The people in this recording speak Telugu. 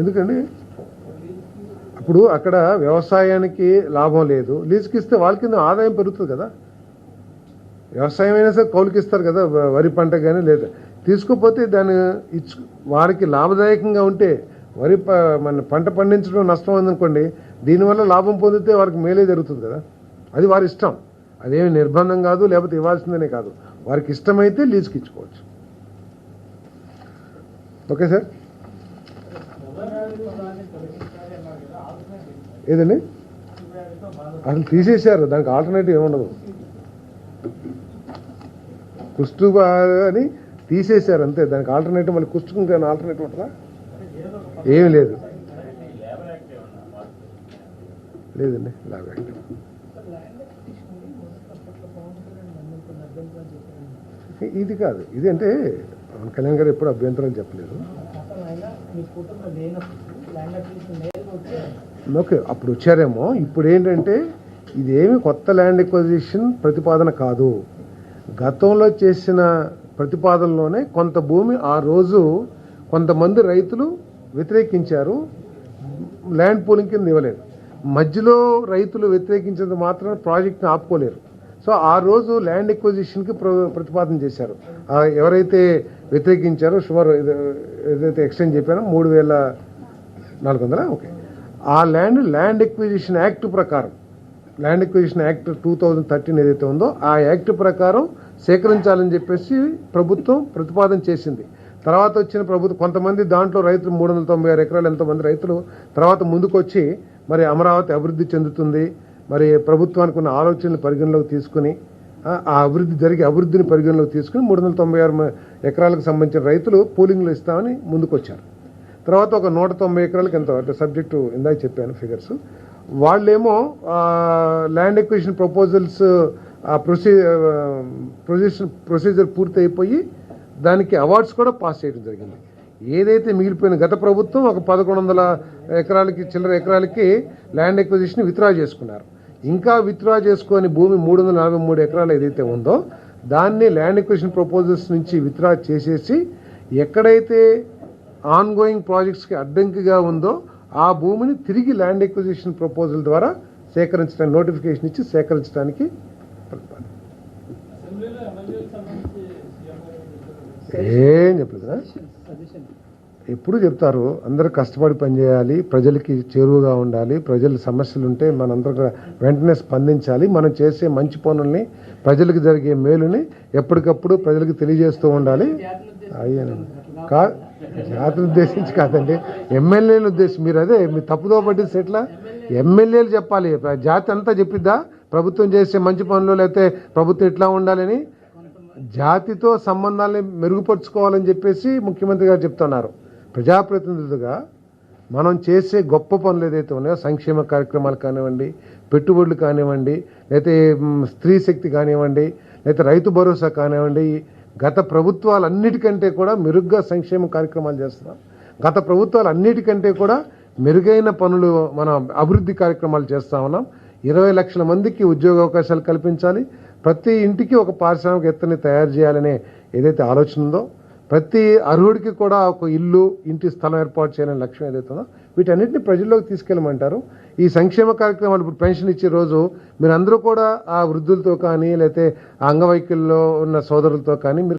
ఎందుకండి? ఇప్పుడు అక్కడ వ్యవసాయానికి లాభం లేదు. లీజుకి ఇస్తే వాళ్ళ కింద ఆదాయం పెరుగుతుంది కదా. వ్యవసాయం అయినా సరే కౌలుకి ఇస్తారు కదా వరి పంట కానీ లేదా. తీసుకోపోతే దాన్ని ఇచ్చు వారికి లాభదాయకంగా ఉంటే వరి ప- మన పంట పండించడం నష్టం ఉందనుకోండి దీనివల్ల లాభం పొందితే వారికి మేలే జరుగుతుంది కదా. అది వారి ఇష్టం. అదేమి నిర్బంధం కాదు లేకపోతే ఇవ్వాల్సిందనే కాదు. వారికి ఇష్టమైతే లీజుకి ఇచ్చుకోవచ్చు ఓకే సార్? ఏదండి? అసలు తీసేశారు దానికి ఆల్టర్నేటివ్ ఏముండదు. కుష్టు అని తీసేశారు అంతే. దానికి ఆల్టర్నేటివ్ మళ్ళీ కుష్టుకు ఇంకా ఆల్టర్నేటివ్ ఉంటుందా? ఏం లేదు. లేదండి లాభ యాక్ట్ ఇది కాదు. ఇది అంటే పవన్ కళ్యాణ్ గారు ఎప్పుడు అభ్యంతరం చెప్పలేదు. ఓకే అప్పుడు వచ్చారేమో. ఇప్పుడు ఏంటంటే ఇదేమి కొత్త ల్యాండ్ ఎక్విజిషన్ ప్రతిపాదన కాదు. గతంలో చేసిన ప్రతిపాదనలోనే కొంత భూమి ఆ రోజు కొంతమంది రైతులు వ్యతిరేకించారు. ల్యాండ్ పూలింగ్ కింద ఇవ్వలేదు. మధ్యలో రైతులు వ్యతిరేకించినంత మాత్రం ప్రాజెక్ట్ని ఆపుకోలేరు. సో ఆ రోజు ల్యాండ్ ఎక్విజిషన్కి ప్ర ప్రతిపాదన చేశారు. ఎవరైతే వ్యతిరేకించారో సుమారు ఏదైతే ఎక్స్టెండ్ చెప్పానో మూడు వేల నాలుగు వందల? ఓకే. ఆ ల్యాండ్ ల్యాండ్ ఎక్విజిషన్ యాక్ట్ ప్రకారం land acquisition act two thousand thirteen ఏదైతే ఉందో ఆ యాక్ట్ ప్రకారం సేకరించాలని చెప్పేసి ప్రభుత్వం ప్రతిపాదన చేసింది. తర్వాత వచ్చిన ప్రభుత్వం కొంతమంది దాంట్లో రైతులు మూడు వందల తొంభై ఆరు ఎకరాలు ఎంతోమంది రైతులు తర్వాత ముందుకొచ్చి మరి అమరావతి అభివృద్ధి చెందుతుంది మరి ప్రభుత్వానికి ఉన్న ఆలోచనలు పరిగణలోకి తీసుకుని ఆ అభివృద్ధి జరిగే అభివృద్ధిని పరిగణలోకి తీసుకుని మూడు వందల తొంభై ఆరు ఎకరాలకు సంబంధించిన రైతులు పోలింగ్లు ఇస్తామని ముందుకొచ్చారు. తర్వాత ఒక నూట తొంభై ఎకరాలకు ఎంత అంటే సబ్జెక్టు ఇందాక చెప్పాను ఫిగర్స్ వాళ్ళేమో ల్యాండ్ ఎక్విజిషన్ ప్రపోజల్స్ ఆ ప్రొసీ ప్రొసీజర్ ప్రొసీజర్ పూర్తి అయిపోయి దానికి అవార్డ్స్ కూడా పాస్ చేయడం జరిగింది. ఏదైతే మిగిలిపోయిన గత ప్రభుత్వం ఒక పదకొండు వందల ఎకరాలకి చిల్లర ఎకరాలకి ల్యాండ్ ఎక్విజిషన్ విత్డ్రా చేసుకున్నారు. ఇంకా విత్డ్రా చేసుకొని భూమి మూడు వందల నలభై మూడు ఎకరాలు ఏదైతే ఉందో దాన్ని ల్యాండ్ ఎక్విజిషన్ ప్రపోజల్స్ నుంచి విత్డ్రా చేసేసి ఎక్కడైతే ఆన్ గోయింగ్ ప్రాజెక్ట్స్కి అడ్డంకిగా ఉందో ఆ భూమిని తిరిగి ల్యాండ్ ఎక్విజిషన్ ప్రపోజల్ ద్వారా సేకరించడానికి నోటిఫికేషన్ ఇచ్చి సేకరించడానికి. ఏం చెప్పలేదు ఎప్పుడు చెప్తారు అందరూ కష్టపడి పనిచేయాలి ప్రజలకి చేరువగా ఉండాలి ప్రజల సమస్యలు ఉంటే మనందరూ వెంటనే స్పందించాలి. మనం చేసే మంచి పనుల్ని ప్రజలకు జరిగే మేలుని ఎప్పటికప్పుడు ప్రజలకు తెలియజేస్తూ ఉండాలి. అయ్యాను. కా జాతిని ఉద్దేశించి కాదండి ఎమ్మెల్యేలు ఉద్దేశించి మీరు అదే మీ తప్పుదో పట్టిస్తే ఎట్లా ఎమ్మెల్యేలు చెప్పాలి. జాతి అంతా చెప్పిద్దా? ప్రభుత్వం చేసే మంచి పనులు లేకపోతే ప్రభుత్వం ఇట్లా ఉండాలని? జాతితో సంబంధాలని మెరుగుపరుచుకోవాలని చెప్పేసి ముఖ్యమంత్రి గారు చెప్తున్నారు. ప్రజాప్రతినిధులుగా మనం చేసే గొప్ప పనులు ఏదైతే ఉన్నాయో సంక్షేమ కార్యక్రమాలు కానివ్వండి పెట్టుబడులు కానివ్వండి లేకపోతే స్త్రీ శక్తి కానివ్వండి లేకపోతే రైతు భరోసా కానివ్వండి గత ప్రభుత్వాలు అన్నిటికంటే కూడా మెరుగ్గా సంక్షేమ కార్యక్రమాలు చేస్తున్నాం. గత ప్రభుత్వాలు అన్నిటికంటే కూడా మెరుగైన పనులు మనం అభివృద్ధి కార్యక్రమాలు చేస్తా ఉన్నాం. ఇరవై లక్షల మందికి ఉద్యోగ అవకాశాలు కల్పించాలి. ప్రతి ఇంటికి ఒక పారిశ్రామిక ఎత్తుని తయారు చేయాలనే ఏదైతే ఆలోచన ఉందో ప్రతి అర్హుడికి కూడా ఒక ఇల్లు ఇంటి స్థలం ఏర్పాటు చేయాలనే లక్ష్యం ఏదైతే ఉందో వీటన్నిటిని ప్రజల్లోకి తీసుకెళ్ళమంటారు. ఈ సంక్షేమ కార్యక్రమాలు ఇప్పుడు పెన్షన్ ఇచ్చే రోజు మీరందరూ కూడా ఆ వృద్ధులతో కానీ లేకపోతే ఆ అంగవైకల్యంలో ఉన్న సోదరులతో కానీ మీరు